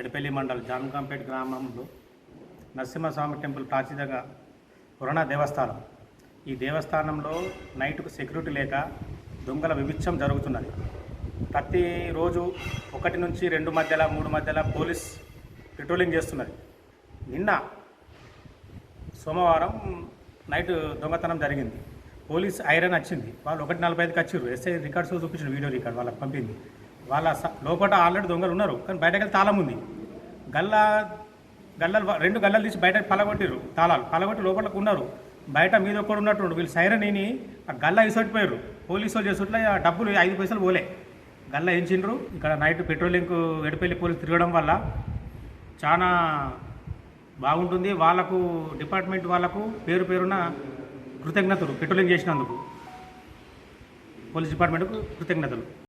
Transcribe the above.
ఎడపల్లి మండల్ జామకంపేట గ్రామంలో నరసింహస్వామి టెంపుల్ ప్రాచీనగా పురాణ దేవస్థానం. ఈ దేవస్థానంలో నైట్కు సెక్యూరిటీ లేక దొంగల వివిచ్చం జరుగుతున్నది. ప్రతిరోజు ఒకటి నుంచి రెండు మధ్యల మూడు మధ్యల పోలీస్ పెట్రోలింగ్ చేస్తున్నది. నిన్న సోమవారం నైట్ దొంగతనం జరిగింది. పోలీస్ ఐరన్ వచ్చింది. వాళ్ళు ఒకటి నలభై ఐదుకి వచ్చారు ఎస్ఐ రికార్డ్స్ చూపించిన వీడియో రికార్డ్ వాళ్ళకి పంపింది. వాళ్ళ స- లోపల ఆల్రెడీ దొంగలు ఉన్నారు కానీ బయటకు తాళం ఉంది. గల్ల గల్లలు రెండు గల్లలు తీసి బయట పలగొట్టిరు తాళాలు. పలగొట్టి లోపలకు ఉన్నారు. బయట మీద ఒక్కడు ఉన్నట్టు వీళ్ళు సైరన్ విని ఆ గల్ల ఇసొట్టిపోయారు. పోలీసు వాళ్ళు చేస్తుంటే ఆ డబ్బులు ఐదు పైసలు పోలే. గల్ల ఎంచిండ్రు ఇక్కడ నైట్ పెట్రోలింగ్ ఎడపల్లి పోలీసు తిరగడం వల్ల చాలా బాగుంటుంది. వాళ్ళకు డిపార్ట్మెంట్ వాళ్ళకు పేరు పేరున కృతజ్ఞతలు. పెట్రోలింగ్ చేసినందుకు. పోలీస్ డిపార్ట్మెంట్కు కృతజ్ఞతలు.